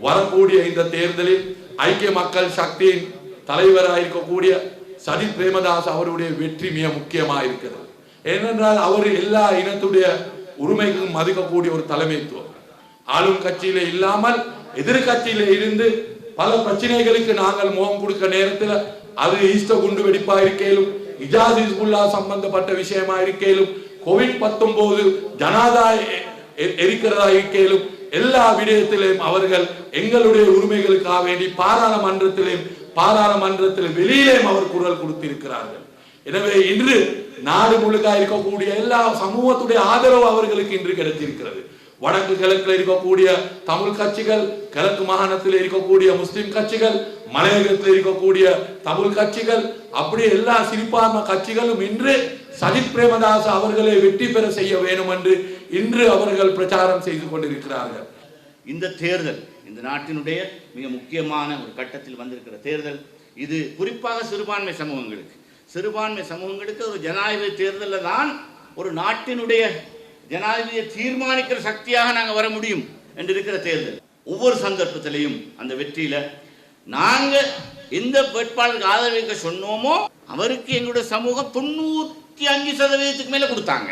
வரக்கூடிய இந்த தேர்தலில் ஐக்கிய மக்கள் சக்தியின் தலைவராக இருக்கக்கூடிய சஜித் பிரேமதாஸ் அவருடைய வெற்றி மிக முக்கியமாக இருக்கிறது. ஏனென்றால் அவர் எல்லா இனத்துடைய உரிமைகளும் மதிக்கக்கூடிய ஒரு தலைமைத்துவம். ஆளும் கட்சியில இல்லாமல் எதிர்கட்சியில இருந்து பல பிரச்சனைகளுக்கு நாங்கள் முகம் கொடுக்க நேரத்தில் அது ஈஸ்ட குண்டு வெடிப்பா இருக்கையிலும் இஜாஸ் ஹிஸ்புல்லா சம்பந்தப்பட்ட விஷயமா இருக்கையிலும் கோவிட் பத்தொன்பது ஜனாதா எ- எரிக்கிறதா இருக்கையிலும் எல்லா விடயத்திலும் அவர்கள் எங்களுடைய உரிமைகளுக்காக வேண்டி பாராளுமன்றத்திலும் பாராளுமன்றத்தில் வெளியிலேயும் அவர் குரல் கொடுத்திருக்கிறார்கள். எனவே இன்று நாடு முழுக்க இருக்கக்கூடிய எல்லா சமூகத்துடைய ஆதரவு அவர்களுக்கு இன்று கிடைத்திருக்கிறது. வடக்கு கிழக்கில் இருக்கக்கூடிய தமிழ் கட்சிகள் கிழக்கு மாகாணத்தில் இருக்கக்கூடிய முஸ்லிம் கட்சிகள் மலையகத்தில் இருக்கக்கூடிய தமிழ் கட்சிகள் அப்படி எல்லா சிறுபான்மை கட்சிகளும் இன்று சஜித் பிரேமதாஸ் அவர்களை வெற்றி பெற செய்ய வேண்டும் என்று இன்று அவர்கள் பிரச்சாரம் செய்து கொண்டிருக்கிறார்கள். இந்த தேர்தல் இந்த நாட்டினுடைய மிக முக்கியமான ஒரு கட்டத்தில் வந்திருக்கிற தேர்தல் இது குறிப்பாக சிறுபான்மை சமூகங்களுக்கு. சிறுபான்மை சமூகங்களுக்கு ஒரு ஜனாதிபதி தேர்தலில் தான் ஒரு நாட்டினுடைய ஜனாதிபதியை தீர்மானிக்கிற சக்தியாக நாங்கள் வர முடியும் என்று இருக்கிற தேர்தல். ஒவ்வொரு சந்தர்ப்பத்திலையும் அந்த வெற்றியில நாங்கள் எந்த வேட்பாளருக்கு ஆதரவு சொன்னோமோ அவருக்கு எங்களுடைய சமூகம் தொண்ணூத்தி அஞ்சு சதவீதத்துக்கு மேல கொடுத்தாங்க.